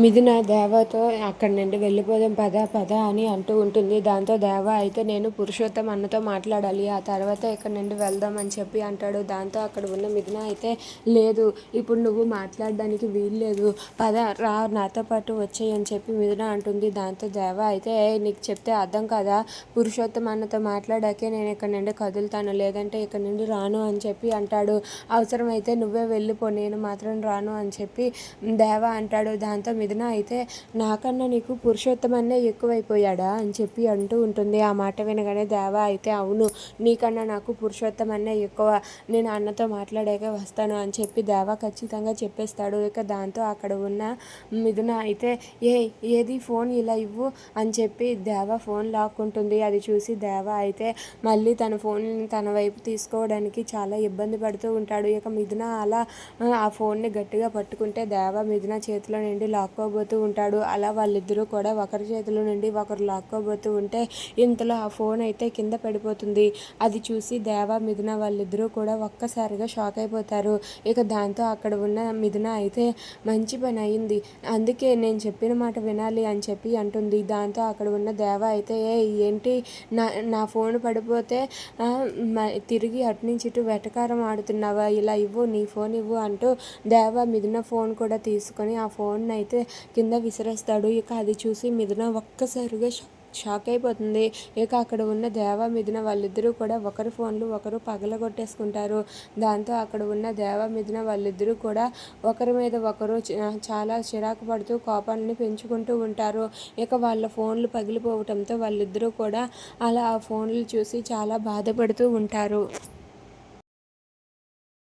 మిథున దేవతో అక్కడి నుండి వెళ్ళిపోదాం పద పద అని అంటూ ఉంటుంది. దాంతో దేవ అయితే నేను పురుషోత్తం అన్నతో మాట్లాడాలి. ఆ తర్వాత ఇక్కడి నుండి వెళ్దాం అని చెప్పి అంటాడు. దాంతో అక్కడ ఉన్న మిథున అయితే లేదు ఇప్పుడు నువ్వు మాట్లాడడానికి వీల్లేదు. పద రా నాతో పాటు వచ్చేయి అని చెప్పి మిథున అంటుంది. దాంతో దేవ అయితే నీకు చెప్తే అర్థం కదా? పురుషోత్తం అన్నతో మాట్లాడాకే నేను ఇక్కడ నుండి కదులుతాను. లేదంటే ఇక్కడ నుండి రాను అని చెప్పి అంటాడు. అవసరమైతే నువ్వే వెళ్ళిపో నేను మాత్రం రాను అని చెప్పి దేవ అంటాడు. దాంతో మిథున అయితే నాకన్నా నీకు పురుషోత్తమన్నే ఎక్కువైపోయాడా అని చెప్పి అంటూ ఉంటుంది. ఆ మాట వినగానే దేవ అయితే అవును నీకన్నా నాకు పురుషోత్తమన్నే ఎక్కువ. నేను అన్నతో మాట్లాడాక వస్తాను అని చెప్పి దేవ ఖచ్చితంగా చెప్పేస్తాడు. ఇక దాంతో అక్కడ ఉన్న మిథున అయితే ఏ ఏది ఫోన్ ఇలా ఇవ్వు అని చెప్పి దేవ ఫోన్ లాక్కుంటుంది అది చూసి దేవ అయితే మళ్ళీ తన ఫోన్ తన వైపు తీసుకోవడానికి చాలా ఇబ్బంది పడుతూ ఉంటాడు. ఇక మిథున అలా ఆ, ఫోన్ని గట్టిగా పట్టుకుంటే దేవ మిథున చేతిలో నుండి లాక్కోబోతూ ఉంటాడు. అలా వాళ్ళిద్దరూ కూడా ఒకరి చేతుల నుండి ఒకరు లాక్కోబోతూ ఉంటే ఇంతలో ఆ ఫోన్ అయితే కింద పడిపోతుంది. అది చూసి దేవ మిథున వాళ్ళిద్దరూ కూడా ఒక్కసారిగా షాక్ అయిపోతారు. ఇక దాంతో అక్కడ ఉన్న మిథున అయితే మంచి పని అయింది. అందుకే నేను చెప్పిన మాట వినాలి అని చెప్పి అంటుంది. దాంతో అక్కడ ఉన్న దేవ అయితే ఏ ఏంటి? నా నా ఫోన్ పడిపోతే తిరిగి అటు నుంచి ఇటు వెటకారం ఆడుతున్నావా? ఇలా ఇవ్వు నీ ఫోన్ ఇవ్వు అంటూ దేవ మిథున ఫోన్ కూడా తీసుకొని ఆ ఫోన్ అయితే కింద విసిరేస్తాడు. ఇక అది చూసి మిథున ఒక్కసారిగా షాక్ అయిపోతుంది. ఇక అక్కడ ఉన్న దేవ మిథున వాళ్ళిద్దరూ కూడా ఒకరు ఫోన్లు ఒకరు పగలగొట్టేసుకుంటారు. దాంతో అక్కడ ఉన్న దేవ మిథున వాళ్ళిద్దరూ కూడా ఒకరి మీద ఒకరు చాలా చిరాకు పడుతూ కోపాన్ని పెంచుకుంటూ ఉంటారు. ఇక వాళ్ళ ఫోన్లు పగిలిపోవటంతో వాళ్ళిద్దరూ కూడా అలా ఆ ఫోన్లు చూసి చాలా బాధపడుతూ ఉంటారు.